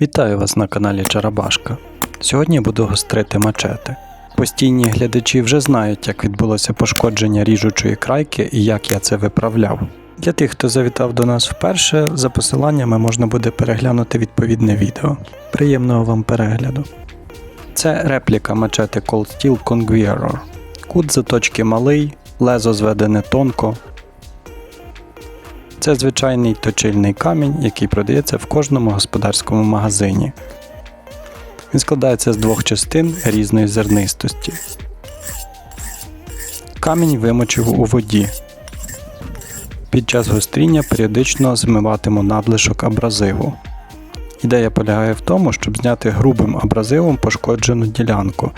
Вітаю вас на каналі Чарабашка. Сьогодні я буду гострити мачети. Постійні глядачі вже знають, як відбулося пошкодження ріжучої крайки і як я це виправляв. Для тих, хто завітав до нас вперше, за посиланнями можна буде переглянути відповідне відео. Приємного вам перегляду. Це репліка мачети Cold Steel Conqueror. Кут заточки малий, лезо зведене тонко, це звичайний точильний камінь, який продається в кожному господарському магазині. Він складається з двох частин різної зернистості. Камінь вимочив у воді. Під час гостріння періодично змиватиму надлишок абразиву. Ідея полягає в тому, щоб зняти грубим абразивом пошкоджену ділянку,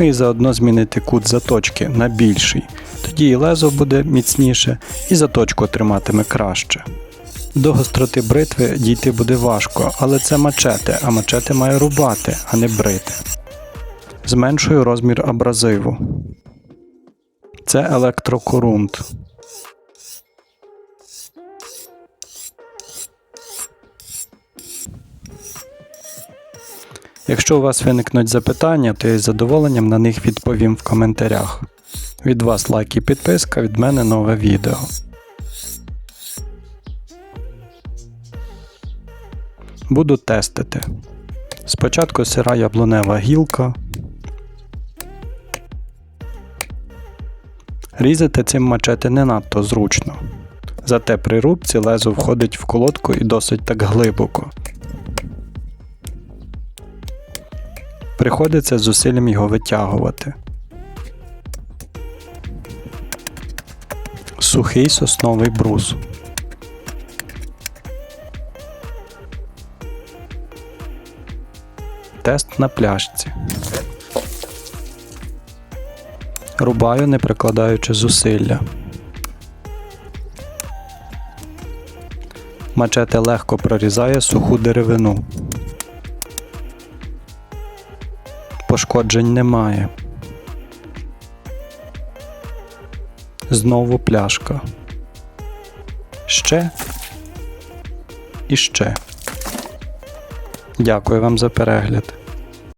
ну і заодно змінити кут заточки на більший. Тоді і лезо буде міцніше, і заточку триматиме краще. До гостроти бритви дійти буде важко, але це мачете, а мачете має рубати, а не брити. Зменшую розмір абразиву. Це електрокорунт. Якщо у вас виникнуть запитання, то я з задоволенням на них відповім в коментарях. Від вас лайк і підписка, від мене нове відео. Буду тестити. Спочатку сира яблунева гілка. Різати цим мачете не надто зручно. Зате при рубці лезо входить в колодку і досить так глибоко. Приходиться зусиллям його витягувати. Сухий сосновий брус. Тест на пляшці. Рубаю, не прикладаючи зусилля. Мачете легко прорізає суху деревину. Пошкоджень немає. Знову пляшка. Ще і ще. Дякую вам за перегляд.